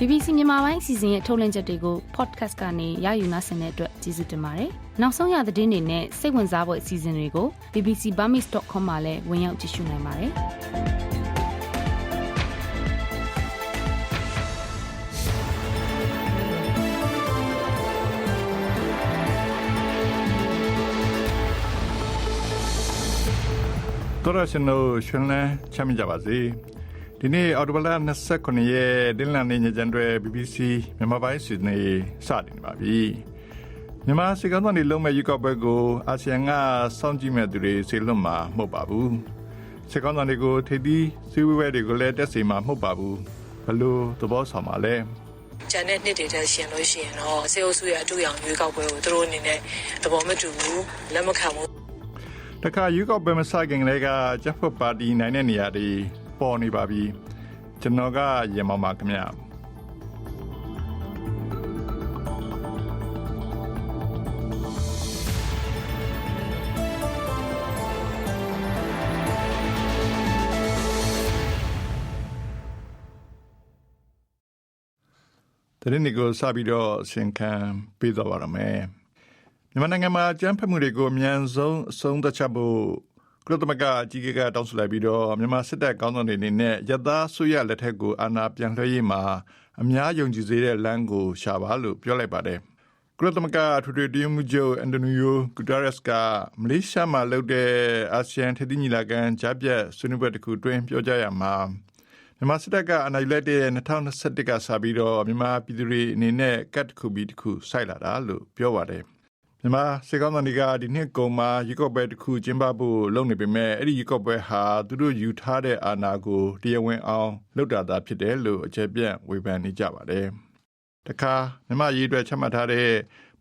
BBC မြန်မာပိုင်းအစီအစဉ်ရဲ့ထုတ်လွှင့်ချက်တွေကို podcast ကနေရယူနိုင်တဲ့အတွက်ကျေးဇူးတင်ပါတယ်။နောက်ဆုံးရသတင်းတွေနဲ့စိတ်ဝင်စားဖို့အစီအစဉ်တွေကို bbcburmese.com မှာလည်းဝင်ရောက်ကြည့်ရှုနိုင်ပါတယ်။။တော်ရရှင်တို့ရှင်လန်းချမ်းမြေ့ကြပါစေ။ ဒီနေ့အော်တိုဘလာ29ရက်ဒင်းလန်နေညကျန်တွေ BBC မြန်မာပိုင်းစီနေစတင်ပါပြီ။မြန်မာစီကောင်တော်နေလုံးမဲ့ယူကော့ဘက်ကိုအာဆီယံကစောင့်ကြည့်မဲ့သူတွေစေလွတ်မှာမဟုတ်ပါဘူး။စီကောင်တော်တွေကိုထိပ်သီးစီဝဲဝဲတွေကိုလည်းတက်စီမှာမဟုတ်ပါဘူး။ဘလို့သဘောဆောင်ပါလဲ။ကျန်တဲ့နှစ်တွေတည်းရှင်လို့ရှိရင်တော့စေအုပ်စုရဲ့အတူရောင်ရွေးကောက်ပွဲကိုသူတို့အနေနဲ့သဘောမတူဘူးလက်မခံဘူးတခါယူကော့ဘယ်မဆိုင်ခင်လေးကဂျက်ဖတ်ပါတီနိုင်တဲ့နေရာတွေ ပေါ်နေပါပြီကျွန်တော်ကရေမောင်ပါခင်ဗျာတရင်ဒီကိုစပြီးတော့ရှင်ခံပေးတော့ပါရမယ်မြန်မာနိုင်ငံမှာကျန်းဖက်မှုတွေကိုအမြန်ဆုံးအဆုံးသတ်ချက်ဖို့ ကုလသမဂ္ဂအကြီးအကဲကတောင်းဆိုလိုက်ပြီးတော့မြန်မာစစ်တပ်ကောင်းဆောင်တွေအနေနဲ့ရသဆွေရလက်ထက်ကိုအာဏာပြန်လွှဲရေးမှာအများယုံကြည်စေတဲ့လမ်းကိုရှာပါလို့ပြောလိုက်ပါတယ်ကုလသမဂ္ဂအထွေထွေတည်မှုချုပ်အန်တိုနီယိုဂူတာရက်စ်ကမလေးရှားမှာလုပ်တဲ့အာဆီယံထိပ်သီးညီလာခံကြားပြတ်ဆွေးနွေးပွဲတစ်ခုတွင်ပြောကြားရမှာမြန်မာစစ်တပ်ကအနိုင်လက်တဲ့2021ကစပြီးတော့မြန်မာပြည်သူတွေအနေနဲ့ကတ်တစ်ခုပြီးတစ်ခုစိုက်လာတာလို့ပြောပါတယ် မြန်မာစေကောင်းတော်တွေကဒီနှစ်ကုံမှာရီကော့ပွဲတစ်ခုကျင်းပဖို့လုပ်နေပေမဲ့အဲ့ဒီရီကော့ပွဲဟာသူတို့ယူထားတဲ့အာဏာကိုတရားဝင်အောင်လုပ်တာသာဖြစ်တယ်လို့အခြေပြန့်ဝေဖန်နေကြပါတယ်။တခါမြန်မာရေးအတွက်ချမှတ်ထားတဲ့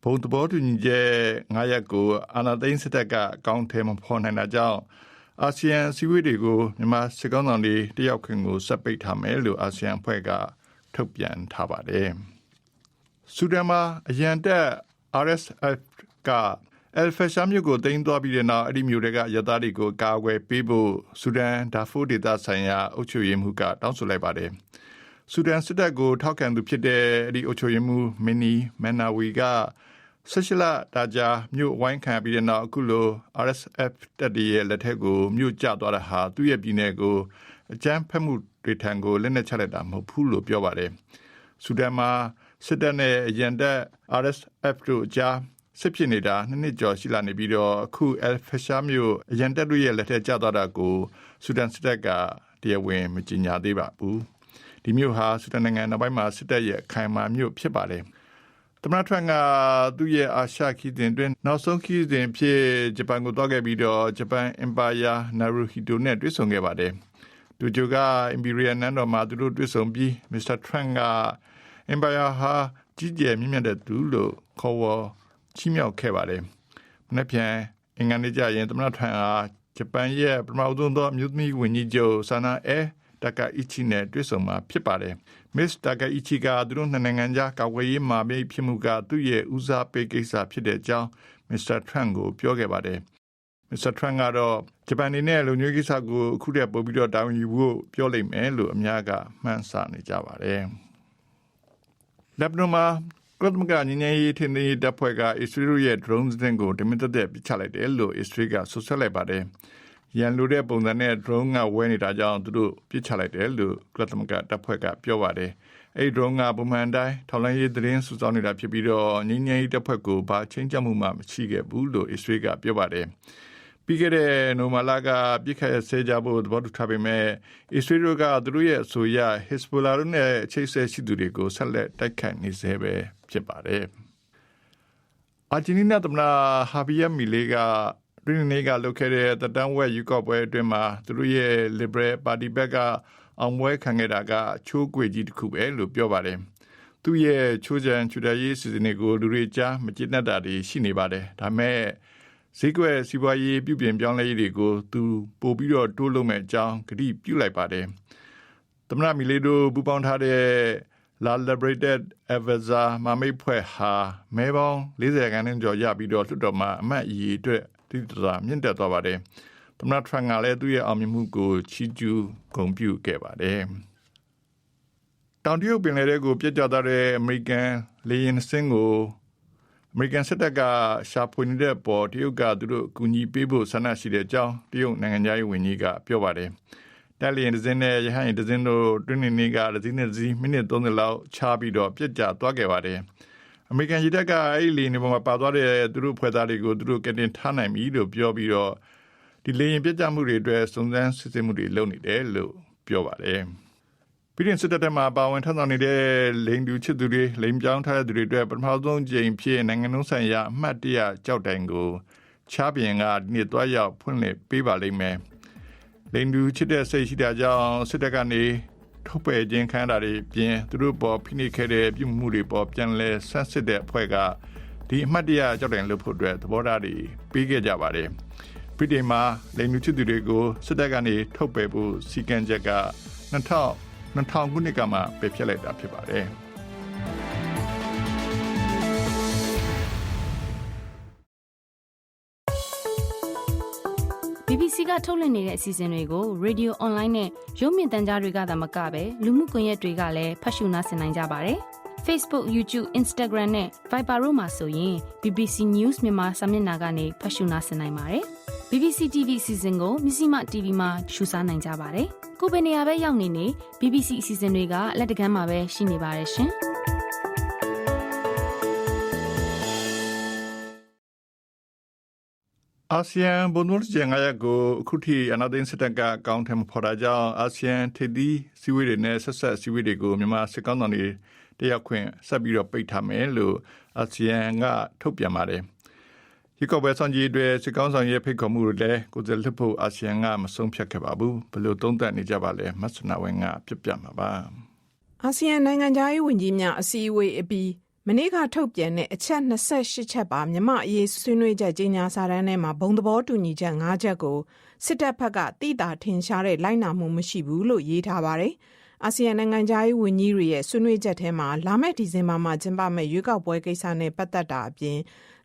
ဘုံသဘောတူညီချက်9ရပ်ကိုအာဏာသိမ်းစစ်တပ်ကအကောင့်ထဲမှာဖော်နိုင်တာကြောင့်အာဆီယံစည်းဝေးတွေကိုမြန်မာစစ်ကောင်းဆောင်တွေတယောက်ခင်ကိုစက်ပိတ်ထားမယ်လို့အာဆီယံအဖွဲ့ကထုတ်ပြန်ထားပါတယ်။ဆူဒန်မှာအရန်တက် RSF ကအယ်ဖာရှာမြို့ကိုတင်သွားပြီးတဲ့နောက်အဲ့ဒီမြို့တွေကရသားတွေကိုကာကွယ်ပေးဖို့ဆူဒန်ဒါဖိုဒေသဆိုင်ရာအုပ်ချုပ်ရေးမှူးကတောင်းဆိုလိုက်ပါတယ်။ဆူဒန်စစ်တပ်ကိုထောက်ခံသူဖြစ်တဲ့အဲ့ဒီအုပ်ချုပ်ရေးမှူးမင်းနီမန်နာဝီကဆက်ရှိလာဒါဂျာမြို့ဝိုင်းခံပြီးတဲ့နောက်အခုလို RSF တပ်တွေရဲ့လက်ထက်ကိုမြို့ကျသွားတာဟာသူ့ရဲ့ပြည်နယ်ကိုအကြမ်းဖက်မှုတွေထံကိုလက်နက်ချလိုက်တာမဟုတ်ဘူးလို့ပြောပါတယ်။ဆူဒန်မှာစစ်တပ်နဲ့ရန်တပ် RSF တို့အကြား စစ်ဖြစ်နေတာနှစ်နှစ်ကျော်ရှိလာနေပြီးတော့အခုအယ်ဖရှာမျိုးအရန်တပ်တို့ရဲ့လက်ထက်ကျသွားတာကိုဆူဒန်စစ်တပ်ကတရားဝင်မကြေညာသေးပါဘူးဒီမျိုးဟာဆူဒန်နိုင်ငံနောက်ပိုင်းမှာစစ်တပ်ရဲ့ခိုင်မာမျိုးဖြစ်ပါတယ်သမ္မတထရန့်ကသူ့ရဲ့အာရှခီးစဉ်တွင်နောက်ဆုံးခီးစဉ်ဖြစ်ဂျပန်ကိုသွားခဲ့ပြီးတော့ဂျပန်အင်ပါယာနာရူဟီတိုနဲ့တွေ့ဆုံခဲ့ပါတယ်သူတို့ကအင်ပီရီယယ်နန်တော်မှာသူတို့တွေ့ဆုံပြီးမစ္စတာထရန့်ကအင်ပါယာဟာကြီးကျယ်မြင့်မြတ်တဲ့သူလို့ခေါ်ဝေါ် ချီးမြှောက်ခဲ့ပါတယ်။မနေ့ပြန်အင်္ဂါနေ့ကျရင်သမ္မတထရန့်အားဂျပန်ရဲ့ပထမဆုံးသောအမျိုးသမီးဝန်ကြီးချုပ်ဆာနာအဲတကာအီချီနဲ့တွေ့ဆုံမှာဖြစ်ပါတယ်။ Miss Takaichi ကသူတို့နှစ်နိုင်ငံကြားကာကွယ်ရေးမှာမိတ်ဖြစ်မှုကသူ့ရဲ့ဦးစားပေးကိစ္စဖြစ်တဲ့အကြောင်း Mr. Trump ကိုပြောခဲ့ပါတယ်။ Mr. Trump ကတော့ဂျပန်နေနဲ့လူမျိုးကိစ္စကိုအခုတည်းပို့ပြီးတော့တာဝန်ယူဖို့ပြောလိမ့်မယ်လို့အများကမှန်းဆနေကြပါတယ်။လက်ဘနွန်မှာ ကုလသမဂ္ဂညီညာရေးထင်သေးတပ်ဖွဲ့ကအစ္စရေးရဲ့ drone စတင်ကိုတမင်သက်သက်ပစ်ချလိုက်တယ်လို့အစ္စရေးကဆွဆွဲလိုက်ပါတယ်။ရန်လိုတဲ့ပုံစံနဲ့ drone ကဝဲနေတာကြောင့်သူတို့ပစ်ချလိုက်တယ်လို့ကုလသမဂ္ဂတပ်ဖွဲ့ကပြောပါတယ်။အဲ့ drone ကပုံမှန်တိုင်းထောက်လိုင်းရေးသတင်းစုဆောင်းနေတာဖြစ်ပြီးတော့ညီညာရေးတပ်ဖွဲ့ကိုဘာချင်းချမှုမှမရှိခဲ့ဘူးလို့အစ္စရေးကပြောပါတယ်။ ပြီးခဲ့တဲ့နိုမာလာကပြစ်ခတ်ဆဲကြဖို့သဘောတူထားပေမဲ့အစ္စရေးတို့ကသူတို့ရဲ့အဆိုအရဟစ်စဘူလာတို့နဲ့ချိတ်ဆက်ရှိသူတွေကိုဆက်လက်တိုက်ခိုက်နေစေပဲဖြစ်ပါတယ်။အာဂျင်တီးနားသမ္မတဟာဘီယာမီလေးကရင်းနေကလုပ်ခဲ့တဲ့တတန်းဝက်ယူကော့ပွဲအတွင်းမှာသူတို့ရဲ့ Liberal Party ဘက်ကအောင်ပွဲခံခဲ့တာကချိုးကွေကြီးတစ်ခုပဲလို့ပြောပါတယ်။သူ့ရဲ့ချိုးချံချူတရေးစီစဉ်တွေကိုလူတွေကြားမကျေနပ်တာတွေရှိနေပါတယ်။ဒါပေမဲ့ ဈေးကွက်စီးပွားရေးပြုပြင်ပြောင်းလဲရေးတွေကိုသူပို့ပြီးတော့တိုးလုံးမဲ့အကြောင်းကတိပြုလိုက်ပါတယ်။သမ္မတမီလီဒိုပူပေါင်းထားတဲ့ La Liberated Avanza မမိတ်ဖွဲ့ဟာမဲပေါင်း40ခန်းနဲ့ကျော်ရပြီးတော့လွှတ်တော်မှာအမတ်အီအတွက်တိတရာမြင့်တက်သွားပါတယ်။သမ္မတထရန့်ကလည်းသူ့ရဲ့အောင်မြင်မှုကိုချီးကျူးဂုဏ်ပြုခဲ့ပါတယ်။တောင်တရုတ်ပင်လယ်ထဲကိုပြစ်ကျသွားတဲ့အမေရိကန်လေယာဉ်စင်းကို အမေရိကန်စစ်တပ်ကရှာဖွေနေတဲ့ပေါ်တရုတ်ကသူတို့အကူအညီပေးဖို့ဆန္ဒရှိတဲ့အကြောင်းတရုတ်နိုင်ငံသားရေးဝန်ကြီးကပြောပါတယ်။တက်လီယန်ဒဇင်းနဲ့ရဟန်ဒဇင်းတို့တွင်းနေနေကဒဇင်းနဲ့ဒဇင်းမိနစ်30လောက်ချပြီးတော့ပြစ်ကျသွားခဲ့ပါတယ်။အမေရိကန်ရတပ်ကအဲ့ဒီလေနေပေါ်မှာပါသွားတဲ့သူတို့ဖွဲ့သားတွေကိုသူတို့ကတင်ထားနိုင်ပြီလို့ပြောပြီးတော့ဒီလေရင်ပြစ်ကျမှုတွေအတွက်စုံစမ်းစစ်ဆေးမှုတွေလုပ်နေတယ်လို့ပြောပါတယ်။ ပြည်တွင်းစစ်တပ်ထဲမှာပါဝင်ထမ်းဆောင်နေတဲ့လိန်တူချစ်သူတွေလိန်ပြောင်းထားတဲ့သူတွေအတွက်ပထမဆုံးကြိမ်ဖြစ်နိုင်ငံလုံးဆိုင်ရာအမှတ်တရကြောက်တိုင်ကိုချားပြင်ကဒီနေ့တွားရောက်ဖွင့်လှစ်ပေးပါလိမ့်မယ်။လိန်တူချစ်တဲ့စိတ်ရှိတာကြောင့်စစ်တပ်ကနေထုတ်ပယ်ခြင်းခံရတာတွေပြင်သူတို့ပေါ်ဖိနှိပ်ခဲ့တဲ့ပြုမှုတွေပေါ်ပြန်လဲဆန်းစစ်တဲ့အဖွဲ့ကဒီအမှတ်တရကြောက်တိုင်လုပ်ဖို့အတွက်သဘောထားတွေပေးခဲ့ကြပါတယ်။ပြည်တိုင်မှာလိန်တူချစ်သူတွေကိုစစ်တပ်ကနေထုတ်ပယ်ဖို့စီကံချက်က2000 2000ခုနှစ်ကမှပယ်ဖျက်လိုက်တာဖြစ်ပါတယ်။ BBC ကထုတ်လွှင့်နေတဲ့အစီအစဉ်တွေကို Radio Online နဲ့ရုပ်မြင်သံကြားတွေကသာမကဘဲလူမှုကွန်ရက်တွေကလည်းဖတ်ရှုနားဆင်နိုင်ကြပါတယ်။ Facebook, YouTube, Instagram နဲ့ Viber တို့မှာဆိုရင် BBC News မြန်မာစာမျက်နှာကနေဖတ်ရှုနားဆင်နိုင်ပါတယ်။ BBC TV အစီအစဉ်ကိုမြစည်းမ TV မှာရှုစားနိုင်ကြပါတယ်။ကိုယ်ပဲနေရာပဲရောက်နေနေ BBC အစီအစဉ်တွေကလက်တကမ်းမှာပဲရှိနေပါတယ်ရှင်။အာဆီယံဘုံနုကျန်ငါရက်ကိုအခုထိအနာသိန်းစစ်တပ်ကအကောင့်ထဲမှာဖော်တာကြောင့်အာဆီယံထိပ်သီးစည်းဝေးတွေနဲ့ဆက်ဆက်စည်းဝေးတွေကိုမြန်မာစစ်ကောင်တော်တွေတရားခွင့်ဆက်ပြီးတော့ပိတ်ထားမယ်လို့အာဆီယံကထုတ်ပြန်ပါတယ်။ ဒီကောပဲဆောင်ကြီးတွေစစ်ကောင်ဆောင်ရဲ့ဖိတ်ခေါ်မှုတွေလည်းကိုယ်စားလှစ်ဖို့အာဆီယံကမဆုံးဖြတ်ခဲ့ပါဘူး။ဘယ်လိုသုံးသပ်နေကြပါလဲမဆနာဝင်းကပြပြမှာပါ။အာဆီယံနိုင်ငံသားရေးဝန်ကြီးများအစည်းအဝေးအပြီးမနေ့ကထုတ်ပြန်တဲ့အချက်28ချက်ပါမြမအရေးဆွေးနွေးချက်ကြီးညာစာတမ်းထဲမှာဘုံသဘောတူညီချက်၅ချက်ကိုစစ်တပ်ဘက်ကတိတာထင်ရှားတဲ့လိုက်နာမှုမရှိဘူးလို့ရေးထားပါတယ်။ အာဆီယံနိုင်ငံသားရေးဝန်ကြီးတွေရဲ့ဆွေးနွေးချက်ထဲမှာလာမယ့်ဒီဇင်ဘာမှာကျင်းပမယ့်ရွေးကောက်ပွဲကိစ္စနဲ့ပတ်သက်တာအပြင်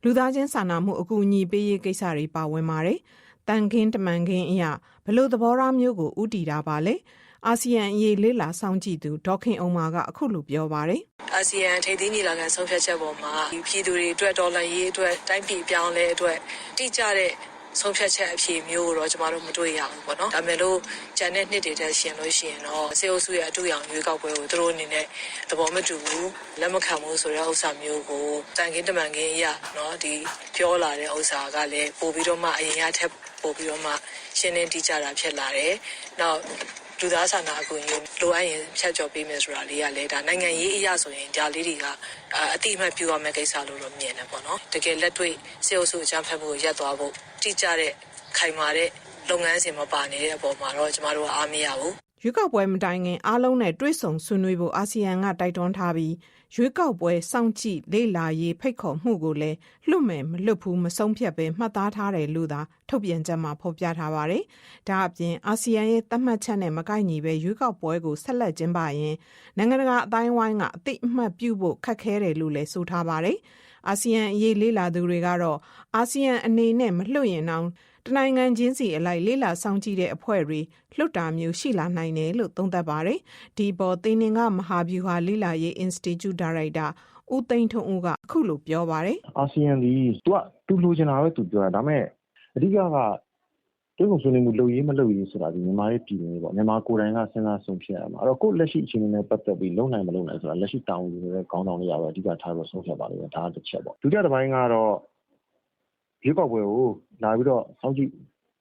လူသားချင်းစာနာမှုအကူအညီပေးရေးကိစ္စတွေပါဝင်ပါတယ်။တန်ခင်းတမန်ခင်းအရာဘလို့သဘောထားမျိုးကိုဥတီတာပါလေ။အာဆီယံအရေးလေးလာဆောင်ကြည့်သူဒေါခင်အောင်မာကအခုလိုပြောပါတယ်အာဆီယံထိပ်သီးညီလာခံဆုံးဖြတ်ချက်ပေါ်မှာဒီပြည်သူတွေအတွက်ဒေါ်လာရေးအတွက်တိုင်းပြည်ပြောင်းလဲအတွက်တိကျတဲ့ ဆုံးဖြတ်ချက်အဖြစ်မျိုးတော့ကျမတို့မတွေ့ရဘူးပေါ့နော်ဒါပေမဲ့လို့ဂျန်တဲ့နှစ်တွေတက်ရှင်လို့ရှိရင်တော့စေအုပ်စုရဲ့အတူရောင်ရွေးကောက်ပွဲကိုသူတို့အနေနဲ့သဘောမတူဘူးလက်မခံဘူးဆိုတဲ့ဥစ္စာမျိုးကိုတန်ခင်းတမန်ခင်းအရာနော်ဒီပြောလာတဲ့ဥစ္စာကလည်းပို့ပြီးတော့မှအရင်ကထက်ပို့ပြီးတော့မှရှင်းလင်းတိကျတာဖြစ်လာတယ်နောက် လူသားစာနာအကူအညီလိုအပ်ရင်ဖြတ်ကျော်ပေးမယ်ဆိုတာလေးကလည်းဒါနိုင်ငံရေးအရာဆိုရင်ဒါလေးတွေကအအတိအမှတ်ပြုရမယ့်ကိစ္စလို့တော့မြင်တယ်ပေါ့နော်တကယ်လက်တွေ့စေအုပ်စုအကြမ်းဖက်မှုကိုရပ်သွားဖို့တိကျတဲ့ခိုင်မာတဲ့လုပ်ငန်းစဉ်မပါနေတဲ့အပေါ်မှာတော့ကျမတို့ကအားမရဘူး ရွေးကောက်ပွဲမတိုင်ခင်အားလုံးနဲ့တွေ့ဆုံဆွေးနွေးဖို့အာဆီယံကတိုက်တွန်းထားပြီးရွေးကောက်ပွဲစောင့်ကြည့်လေ့လာရေးဖိတ်ခေါ်မှုကိုလည်းလွတ်မယ်မလွတ်ဘူးမဆုံးဖြတ်ပဲမှတ်သားထားတယ်လို့သာထုတ်ပြန်ချက်မှာဖော်ပြထားပါတယ်။ဒါအပြင်အာဆီယံရဲ့သတ်မှတ်ချက်နဲ့မကိုက်ညီပဲရွေးကောက်ပွဲကိုဆက်လက်ကျင်းပရင်နိုင်ငံတကာအတိုင်းအဝိုင်းကအသိအမှတ်ပြုဖို့ခက်ခဲတယ်လို့လည်းဆိုထားပါတယ်။အာဆီယံအရေးလေးလာသူတွေကတော့အာဆီယံအနေနဲ့မလွှတ်ရင်တော့ တနိုင်ငံချင်းစီအလိုက်လေးလာဆောင်ကြည့်တဲ့အဖွဲ့တွေလွတ်တာမျိုးရှိလာနိုင်တယ်လို့သုံးသပ်ပါတယ်။ဒီပေါ်သိန်းင်ကမဟာဗျူဟာလေးလာရေး Institute Director ဦးသိန်းထွန်းဦးကအခုလိုပြောပါတယ်အာဆီယံဒီသူကသူလိုချင်တာပဲသူပြောတာဒါပေမဲ့အဓိကကတွင်းကုန်ဆွေးနွေးမှုလုပ်ရေးမလုပ်ရေးဆိုတာဒီမြန်မာရဲ့ပြည်နေပေါ့မြန်မာကိုယ်တိုင်ကစဉ်းစားဆုံးဖြတ်ရမှာအဲ့တော့ကိုယ့်လက်ရှိအခြေအနေနဲ့ပတ်သက်ပြီးလုံနိုင်မလုံနိုင်ဆိုတာလက်ရှိတောင်းယူနေတဲ့ကောင်းတောင်းတွေရပဲအဓိကထားပြီးဆုံးဖြတ်ပါလိမ့်မယ်ဒါကတစ်ချက်ပေါ့ဒုတိယတစ်ပိုင်းကတော့ ရွေးကောက်ပွဲကိုလာပြီးတော့စောင့်ကြည့်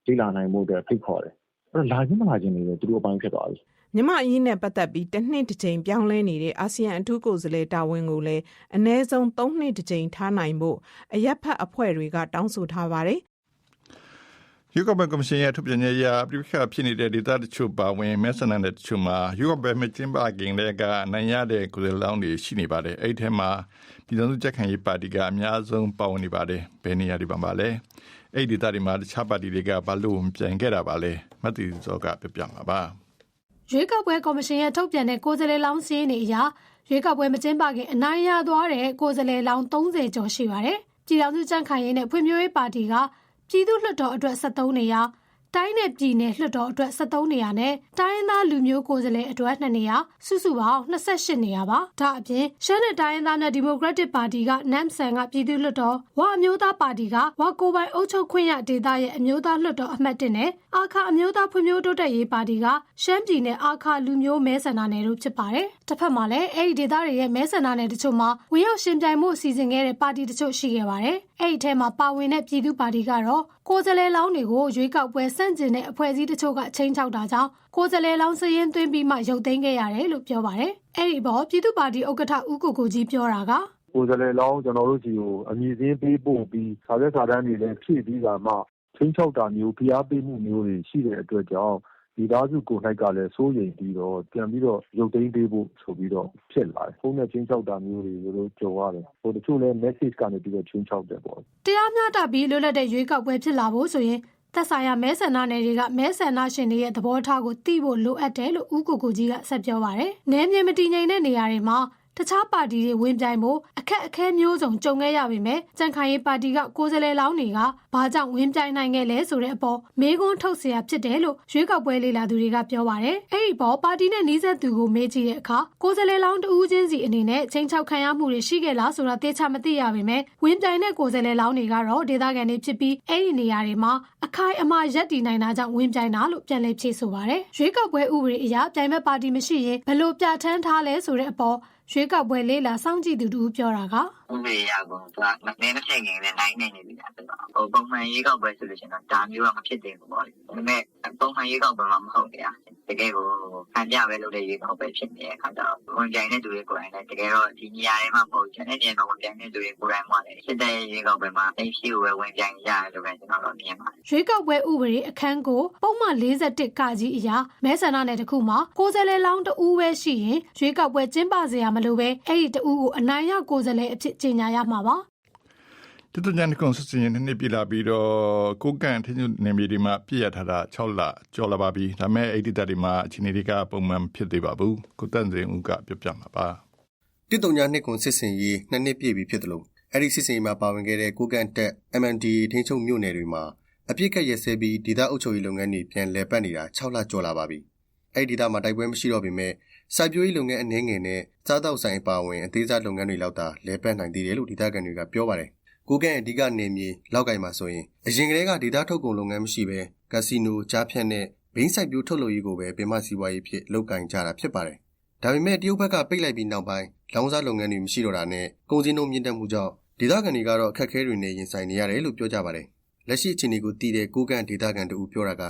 လေ့လာနိုင်မှုအတွက်ဖိတ်ခေါ်တယ်အဲ့တော့လာခြင်းမလာခြင်းတွေလည်းသူတို့အပိုင်းဖြစ်သွားပြီမြမအရေးနဲ့ပတ်သက်ပြီးတစ်နှစ်တစ်ကြိမ်ပြောင်းလဲနေတဲ့အာဆီယံအထူးကိုယ်စားလှယ်တာဝန်ကိုလည်းအ ਨੇ ဆုံး၃နှစ်တစ်ကြိမ်ထားနိုင်ဖို့အရက်ဖက်အဖွဲ့တွေကတောင်းဆိုထားပါတယ် ယူကဘကော်မရှင်ရဲ့ထုတ်ပြန်ရေးအရပြည်ခဖြစ်နေတဲ့ဒေသတချို့ပါဝင်မဲဆန္ဒနယ်တချို့မှာယူကဘမကျင်းပခင်တဲ့ကအနိုင်ရတဲ့ကိုယ်စားလောင်းတွေရှိနေပါတယ်အဲ့ဒီထဲမှာပြည်ထောင်စုကြက်ခံရေးပါတီကအများဆုံးပါဝင်နေပါတယ်ဘယ်နေရာဒီပါပါလဲအဲ့ဒီဒေသတွေမှာတခြားပါတီတွေကဘာလို့မပြန်ခဲ့တာပါလဲမတ်တီဇောကပြပြမှာပါရွေးကောက်ပွဲကော်မရှင်ရဲ့ထုတ်ပြန်တဲ့ကိုယ်စားလှယ်လောင်းစည်းရင်းတွေအရရွေးကောက်ပွဲမကျင်းပခင်အနိုင်ရသွားတဲ့ကိုယ်စားလှယ်လောင်း30ကျော်ရှိပါတယ်။ပြည်ထောင်စုကြံ့ခိုင်ရေးနဲ့ဖွံ့ဖြိုးရေးပါတီက ပြည်သူ့လွှတ်တော်အတွက်73နေရာတိုင်းနယ်ပြည်နယ်လွှတ်တော်အတွက်73နေရာနဲ့တိုင်းရင်းသားလူမျိုးကိုယ်စားလှယ်အတွက်2နေရာစုစုပေါင်း28နေရာပါဒါအပြင်ရှမ်းနဲ့တိုင်းရင်းသားနဲ့ဒီမိုကရက်တစ်ပါတီကနမ်ဆန်ကပြည်သူ့လွှတ်တော်ဝအမျိုးသားပါတီကဝကိုပိုင်အုပ်ချုပ်ခွင့်ရဒေသရဲ့အမျိုးသားလွှတ်တော်အမတ်တင်နဲ့အာခအမျိုးသားဖွံ့ဖြိုးတိုးတက်ရေးပါတီကရှမ်းပြည်နယ်အာခလူမျိုးမဲဆန္ဒနယ်တို့ဖြစ်ပါတယ်တစ်ဖက်မှာလည်းအဲ့ဒီဒေသတွေရဲ့မဲဆန္ဒနယ်တချို့မှာဝင်ရောက်ရှင်ပြိုင်မှုအစီအစဉ်ခဲ့တဲ့ပါတီတချို့ရှိခဲ့ပါတယ် အဲ့ဒီထဲမှာပါဝင်တဲ့ပြည်သူ့ပါတီကတော့ကိုယ်စားလှယ်လောင်းတွေကိုရွေးကောက်ပွဲစန့်ကျင်တဲ့အဖွဲ့အစည်းတချို့ကချိန်ချောက်တာကြောင့်ကိုယ်စားလှယ်လောင်းစည်ရင်သွင်းပြီးမှရုပ်သိမ်းခဲ့ရတယ်လို့ပြောပါတယ်အဲ့ဒီပေါ်ပြည်သူ့ပါတီဥက္ကဋ္ဌဦးကိုကိုကြီးပြောတာကကိုယ်စားလှယ်လောင်းကျွန်တော်တို့စီကိုအမည်စင်းပေးပို့ပြီးစာရွက်စာတမ်းတွေလည်းဖြည့်ပြီးတာမှချင်းချောက်တာမျိုးဖိအားပေးမှုမျိုးတွေရှိတဲ့အတွက်ကြောင့် ဒီသားစုကို၌ကလည်းစိုးရိမ်ပြီးတော့ပြန်ပြီးတော့ရုပ်သိမ်းပေးဖို့ဆိုပြီးတော့ဖြစ်လာတယ်။ဖုန်းနဲ့ချင်းချောက်တာမျိုးတွေတို့ကြုံရတယ်။ဟိုတချို့လည်း message ကနေပြီးတော့ချင်းချောက်တယ်ပေါ့တရားမျှတပြီးလွတ်လပ်တဲ့ရွေးကောက်ပွဲဖြစ်လာဖို့ဆိုရင်သက်ဆိုင်ရာမဲဆန္ဒနယ်တွေကမဲဆန္ဒရှင်တွေရဲ့သဘောထားကိုသိဖို့လိုအပ်တယ်လို့ဦးကိုကိုကြီးကဆက်ပြောပါရယ်။နယ်မြေမတည်ငြိမ်တဲ့နေရာတွေမှာ တခြားပါတီတွေဝင်ပြိုင်ဖို့အခက်အခဲမျိုးစုံကြုံခဲ့ရပေမဲ့ကြံခိုင်ရေးပါတီကကိုယ်စားလှယ်လောင်းတွေကဘာကြောင့်ဝင်ပြိုင်နိုင်ခဲ့လဲဆိုတဲ့အပေါ်မေးခွန်းထုတ်เสียဖြစ်တယ်လို့ရွေးကောက်ပွဲလေလာသူတွေကပြောပါရယ်။အဲ့ဒီပေါ်ပါတီနဲ့နှီးဆက်သူကိုမေးကြည့်တဲ့အခါကိုယ်စားလှယ်လောင်းတဦးချင်းစီအနေနဲ့ချိန်ချောက်ခံရမှုတွေရှိခဲ့လားဆိုတာသိချမသိရပေမဲ့ဝင်ပြိုင်တဲ့ကိုယ်စားလှယ်လောင်းတွေကတော့ဒေသခံတွေဖြစ်ပြီးအဲ့ဒီနေရာတွေမှာအခိုင်အမာရက်တည်နိုင်တာကြောင့်ဝင်ပြိုင်တာလို့ပြန်လည်ဖြေဆိုပါရယ်။ရွေးကောက်ပွဲဥပဒေအရပြိုင်မဲ့ပါတီမရှိရင်ဘယ်လိုပြဋ္ဌာန်းထားလဲဆိုတဲ့အပေါ် ရွေးကောက်ပွဲလေးလာစောင့်ကြည့်သူတူပြောတာကဥပဒေအရကောသူကမနေမဖြစ်ခင်လည်းနိုင်နေနေပြီလားဆိုတော့ဟိုပုံမှန်ရေးကောက်ပွဲဆိုလို့ရှိရင်တော့ဒါမျိုးကမဖြစ်သေးဘူးပေါ့လေဒါပေမဲ့ပုံမှန်ရေးကောက်ပွဲမှာမဟုတ်တရားတကယ်ကို ခံပြပဲလုပ်တဲ့ရေကောက်ပဲဖြစ်နေတဲ့အခါကျတော့ဝင်ပြိုင်တဲ့သူတွေကိုယ်တိုင်လည်းတကယ်တော့ဒီနေရာတွေမှာပုံချင်တဲ့နေရာမှာဝင်ပြိုင်တဲ့သူတွေကိုယ်တိုင်မှလည်းစစ်တဲ့ရေကောက်ပဲမှာအဖြစ်ကိုပဲဝင်ပြိုင်ကြရတယ်လို့ပဲကျွန်တော်တို့မြင်ပါတယ်။ရေကောက်ပွဲဥပဒေအခန်းကိုပုံမှန်41ကကြီးအရာမဲဆန္ဒနယ်တစ်ခုမှာ60လဲလောင်းတဦးပဲရှိရင်ရေကောက်ပွဲကျင်းပစရာမလိုပဲအဲ့ဒီတဦးကိုအနိုင်ရ60လဲအဖြစ်ကြေညာရမှာပါ တိတညန်ကွန်စစ်စင်နှစ်နှစ်ပြလာပြီးတော့ကိုကန်ထင်းနေမီဒီမှာပြည့်ရထားတာ6လကျော်လာပါပြီဒါပေမဲ့အဲ့ဒီတက်ဒီမှာအချိန်တွေကပုံမှန်ဖြစ်သေးပါဘူးကိုတန့်စင်ဦးကပြောပြမှာပါတစ်တုံညာနှစ်ကွန်စစ်စင်ရေးနှစ်နှစ်ပြည့်ပြီဖြစ်တယ်လို့အဲ့ဒီစစ်စင်ရေးမှာပါဝင်ခဲ့တဲ့ကိုကန်တက် MND ထင်းချုံမြို့နယ်တွေမှာအပြစ်ကက်ရဲဆဲပြီးဒေသအုပ်ချုပ်ရေးလုပ်ငန်းတွေပြန်လည်ပတ်နေတာ6လကျော်လာပါပြီအဲ့ဒီဒေသမှာတိုက်ပွဲမရှိတော့ပေမဲ့စိုက်ပျိုးရေးလုပ်ငန်းအနှဲငယ်နဲ့စားတောက်ဆိုင်အပါအဝင်အသေးစားလုပ်ငန်းတွေလောက်သာလည်ပတ်နိုင်သေးတယ်လို့ဒေသခံတွေကပြောပါတယ် ကိုကန်အဓိကနေမြေလောက်ကင်မှာဆိုရင်အရင်ကတည်းကဒေသထုတ်ကုန်လုပ်ငန်းမရှိဘဲကက်စီနိုကြားဖြတ်နဲ့ဘိန်းစိုက်ပျိုးထုတ်လုပ်ရေးကိုပဲပင်မစီးပွားရေးဖြစ်လုပ်ကင်ကြတာဖြစ်ပါတယ်ဒါပေမဲ့တရုတ်ဘက်ကပိတ်လိုက်ပြီးနောက်ပိုင်းလောင်စာလုပ်ငန်းတွေမရှိတော့တာနဲ့ကုန်စည်နှုန်းမြင့်တက်မှုကြောင့်ဒေသခံတွေကတော့အခက်အခဲတွေနဲ့ရင်ဆိုင်နေရတယ်လို့ပြောကြပါတယ်လက်ရှိအခြေအနေကိုတည်တဲ့ကိုကန်ဒေသခံတူပြောတာက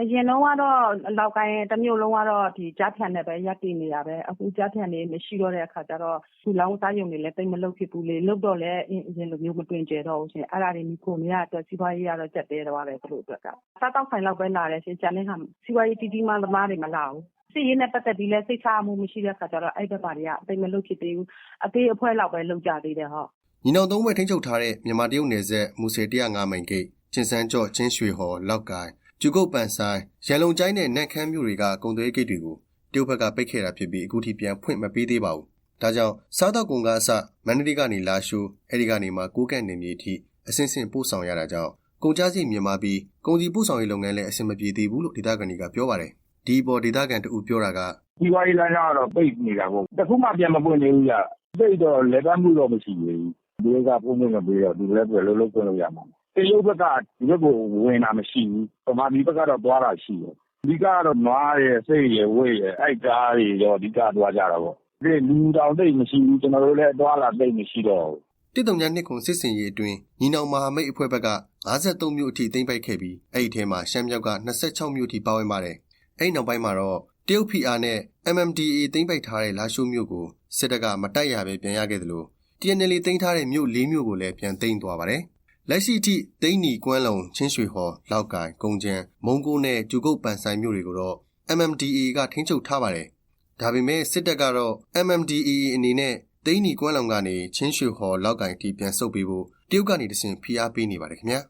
အရင်တော့ကတော့ လောက်ကိုင်းတစ်မျိုးလုံးကတော့ဒီကြားဖြတ်နဲ့ပဲ ရပ်တည်နေတာပဲ အခုကြားဖြတ်နေမရှိတော့တဲ့အခါကျတော့ဒီလောင်းစားယုံတွေလည်းတိတ်မလုတ်ဖြစ်ဘူးလေ လုတ်တော့လည်း အရင်လိုမျိုး မတွင်ကျဲတော့ဘူးရှင်အဲ့ဒါတွေမိကိုနေရအတွက် စီးပွားရေးကတော့ကြက်တဲတော့ပဲသူတို့အတွက်က စားတောက်ဆိုင်လောက်ပဲလာတယ်ရှင်ကျန်တဲ့ဟာ စီးပွားရေးတီးတီးမှသမားတွေ မလာဘူးစီးရင်နဲ့ ပတ်သက်ပြီးလဲစိတ်ချမှု မရှိတဲ့အခါကျတော့ အဲ့ဘက်ပါတွေကတိတ်မလုတ်ဖြစ်သေးဘူး အသေးအဖွဲလောက်ပဲ လုတ်ကြသေးတယ်ဟောညီနောင်သုံးဘက်ထိန်းချုပ်ထားတဲ့ မြန်မာတရုတ်နယ်စပ် မူဆယ်105မိုင်ဂိတ်ချင်းစန်းကြော့ ချင်းရွှေဟော် လောက်ကိုင် ကျူကုတ်ပန်ဆိုင်ရန်လုံကျိုင်းနဲ့နန့်ခမ်းမြို့တွေကကုန်သွယ်ဂိတ်တွေကိုတရုတ်ဘက်ကပိတ်ခဲ့တာဖြစ်ပြီးအခုထိပြန်ဖွင့်မပေးသေးပါဘူး။ဒါကြောင့်စားတော့ကုန်ကအစမန္တလေးကနေလာရှိုးအဲဒီကနေမှကိုးကန့်နေမြေအထိအစင်းစင်းပို့ဆောင်ရတာကြောင့်ကုန်ကြစည်မြန်မာပြီးကုန်စည်ပို့ဆောင်ရေးလုပ်ငန်းလည်းအဆင်မပြေသေးဘူးလို့ဒေသခံတွေကပြောပါတယ်။ဒီပေါ်ဒေသခံတူပြောတာကဒီဝါရီလမ်းကတော့ပိတ်နေတာပေါ့တခုမှပြန်မပွင့်သေးဘူးကြာပိတ်တော့လက်ပတ်မှုတော့မရှိသေးဘူးဒီကပုံမှန်မပေးတော့ဒီလည်းပဲလုံးလုံးပွင့်လို့ရမှာ တရုတ်ဘက်က ဒီဘက်ကို ဝင်တာမရှိဘူး ဗမာပြည်ဘက်ကတော့ သွားတာရှိတယ် အဓိကတော့ နွားရဲ့စိတ်ရဲ့ဝိတ်ရဲ့အိုက်ကားတွေရောအဓိက သွားကြတာပေါ့ဒီလူတောင်သိမရှိဘူး ကျွန်တော်တို့လည်းသွားလာ သိမရှိတော့ဘူးတစ်တုံညာနှစ်ခွန်စစ်စင်ရေးအတွင်း ညီနောင်မဟာမိတ်အဖွဲ့ဘက်က53မြို့အထိ သိမ်းပိုက်ခဲ့ပြီး အဲ့ဒီထဲမှာ ရှမ်းမြောက်က26မြို့အထိ ပါဝင်ပါတယ်။အဲ့ဒီနောက်ပိုင်းမှာတော့ တရုတ် PR နဲ့ MMDA သိမ်းပိုက်ထားတဲ့ လာရှိုးမြို့ကို စစ်တပ်က မတိုက်ရပဲပြန်ရခဲ့တယ်လို့ TNL သိမ်းထားတဲ့ မြို့ ၄ မြို့ကိုလည်း ပြန်သိမ်းသွားပါတယ်။ လက်ရှိအထိသိန်းနီကွမ်းလုံချင်းရွှေဟော်လောက်ကိုင်ကုန်းချမ်းမုံကိုနဲ့ကျူကုတ်ပန်ဆိုင်မြို့တွေကိုတော့ MMDA ကထိန်းချုပ်ထားပါတယ်။ဒါပေမဲ့စစ်တပ်ကတော့ MMDA အနေနဲ့သိန်းနီကွမ်းလုံကနေချင်းရွှေဟော်လောက်ကင်တီပြန်ဆုတ်ပေးဖို့တရုတ်ကနေတစင်ဖိအားပေးနေပါတယ်ခင်ဗျာ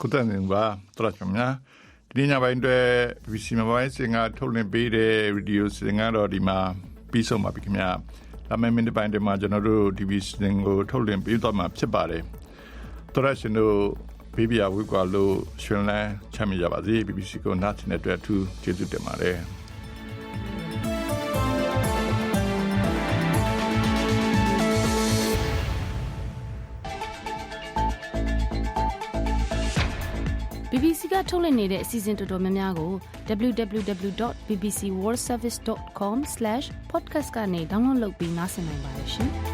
ကိုတန့်စင်ပါတော်ချင်များဒီညပိုင်းတွေ BBC မပိုင်းစင်ကထုတ်လင်းပေးတဲ့ဗီဒီယိုစင်ကတော့ဒီမှာပြီးဆုံးပါပြီခင်ဗျာဒါမဲ့မင်းဒီပိုင်းတွေမှာကျွန်တော်တို့ TV စင်ကိုထုတ်လင်းပေးတော့မှာဖြစ်ပါတယ် တော်ရရှင်တို့ဘေးပြဝေးကွာလို့ရှင်လန်းချမ်းမြေ့ကြပါစေ BBC ကိုနားဆင်တဲ့အတွက်အထူးကျေးဇူးတင်ပါတယ် BBC ကထုတ်လွှင့်နေတဲ့အစီအစဉ်တော်တော်များများကို www.bbcworldservice.com/podcast ကနေ download လုပ်ပြီးနားဆင်နိုင်ပါတယ်ရှင်။